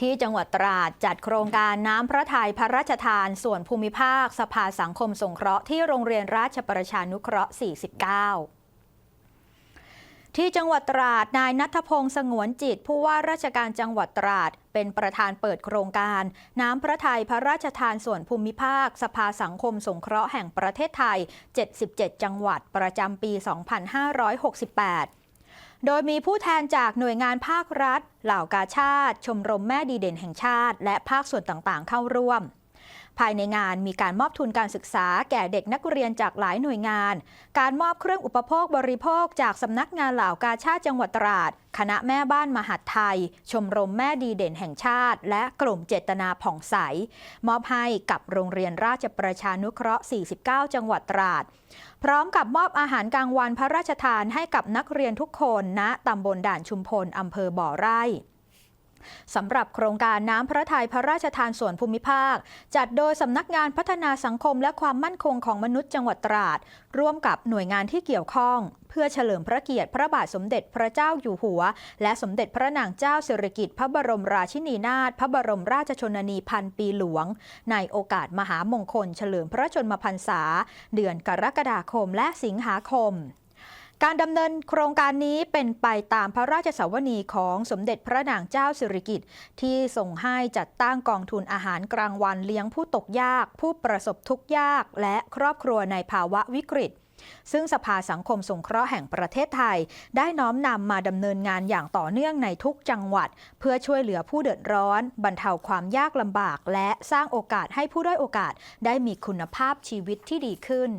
ที่จังหวัดตราดจัดโครงการน้ำพระทัยพระราชทาน ส่วนภูมิภาค สภาสังคมสงเคราะห์ที่โรงเรียนราชประชานุเคราะห์ 49ที่จังหวัดตราด นายนัทพงศ์สงวนจิต ผู้ว่าราชการจังหวัดตราด เป็นประธานเปิดโครงการ น้ำพระทัยพระราชทานส่วนภูมิภาค สภาสังคมสงเคราะห์แห่งประเทศไทย 77 จังหวัดประจำปี 2568 โดยมีผู้แทนจากหน่วยงานภาครัฐ เหล่ากาชาติ ชมรมแม่ดีเด่นแห่งชาติ และภาคส่วนต่างๆ เข้าร่วม ภายในงานมีการมอบทุนการศึกษาแก่เด็กนักเรียนจากหลายหน่วยงาน การมอบเครื่องอุปโภคบริโภคจากสำนักงานเหล่ากาชาติจังหวัดตราด คณะแม่บ้านมหาดไทย ชมรมแม่ดีเด่นแห่งชาติ และกลุ่มเจตนาผ่องใส มอบให้กับโรงเรียนราชประชานุเคราะห์ 49 จังหวัดตราด พร้อมกับมอบอาหารกลางวันพระราชทานให้กับนักเรียนทุกคนณตำบลด่านชุมพลอำเภอบ่อไร่ สำหรับโครงการน้ำพระทัยพระราชทานส่วนภูมิภาค จัดโดยสำนักงานพัฒนาสังคมและความมั่นคงของมนุษย์จังหวัดตราด ร่วมกับหน่วยงานที่เกี่ยวข้อง เพื่อเฉลิมพระเกียรติพระบาทสมเด็จพระเจ้าอยู่หัว และสมเด็จพระนางเจ้าสิริกิติ์พระบรมราชินีนาถพระบรมราชชนนีพันปีหลวง ในโอกาสมหามงคล เฉลิมพระชนมพรรษา เดือนกรกฎาคมและสิงหาคม การดำเนินโครงการนี้เป็นไปตามพระราชสวนีของสมเด็จพระนางเจ้าสิริกิติ์ที่ส่งให้จัดตั้งกองทุนอาหารกลางวันเลี้ยงผู้ตกยาก ผู้ประสบทุกข์ยาก และครอบครัวในภาวะวิกฤตซึ่งสภาสังคมสงเคราะห์แห่งประเทศไทย ได้น้อมนำมาดำเนินงานอย่างต่อเนื่องในทุกจังหวัด เพื่อช่วยเหลือผู้เดือดร้อน บรรเทาความยากลำบาก และสร้างโอกาสให้ผู้ด้อยโอกาสได้มีคุณภาพชีวิตที่ดีขึ้น